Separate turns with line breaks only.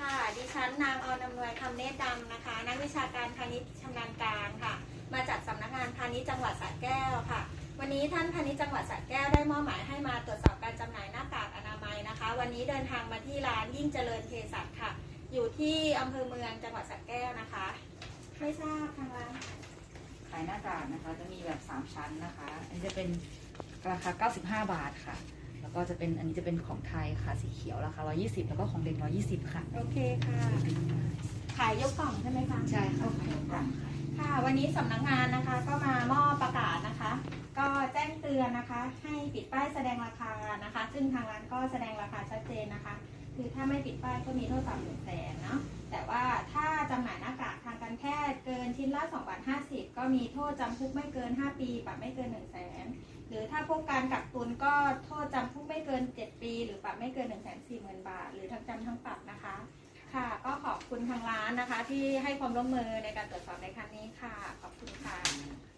ค่ะ ดิฉันนางออนอำนวยคำเนตรดำนะคะ นักวิชาการพาณิชย์ชำนาญการค่ะ มาจากสำนักงานพาณิชย์จังหวัดสระแก้วค่ะ วันนี้ท่านพาณิชย์จังหวัดสระแก้วได้มอบหมายให้มาตรวจสอบการจำหน่ายหน้ากากอนามัยนะคะ วันนี้เดินทางมาที่ร้านยิ่งเจริญเภสัชค่ะ อยู่ที่อำเภอเมืองจังหวัดสระแก้วนะคะ ไม่ทราบทางร้าน
ขายหน้ากากนะคะ จะมีแบบ 3 ชั้นนะคะ อันนี้จะเป็นราคา 95 บาทค่ะ แล้วก็จะเป็นอันนี้จะเป็นของไทยค่ะสีเขียวราคา120 แล้วก็ของเด็ก120 ค่ะ
โอเคค่ะ ขายยกกล่องใช่ไหมคะ
ใช่ค่ะขายยกกล่องค่ะ
ค่ะ วันนี้สำนักงานนะคะ ก็มามอบประกาศนะคะ ก็แจ้งเตือนนะคะ ให้ปิดป้ายแสดงราคานะคะ ซึ่งทางร้านก็แสดงราคาชัดเจนนะคะ คือถ้าไม่ปิดป้ายก็มีโทษปรับหนึ่งแสนเนาะแต่ว่าถ้าจำหน่ายหน้ากากทางการแพทย์เกินชิ้นละ2บาท50 ก็มีโทษจำคุกไม่เกิน 5 ปี ปรับไม่เกิน1 0 0 0 0แสนหรือ ถ้าพวกการกักตุนก็โทษจำคุกไม่เกิน 7 ปี หรือปรับไม่เกิน 1 4 0 0 0 0 บาท หรือทั้งจำทั้งปรับนะคะ ค่ะ ก็ขอบคุณทางร้านนะคะ ที่ให้ความร่วมมือในการตรวจสอบในครั้งนี้ค่ะ ขอบคุณค่ะ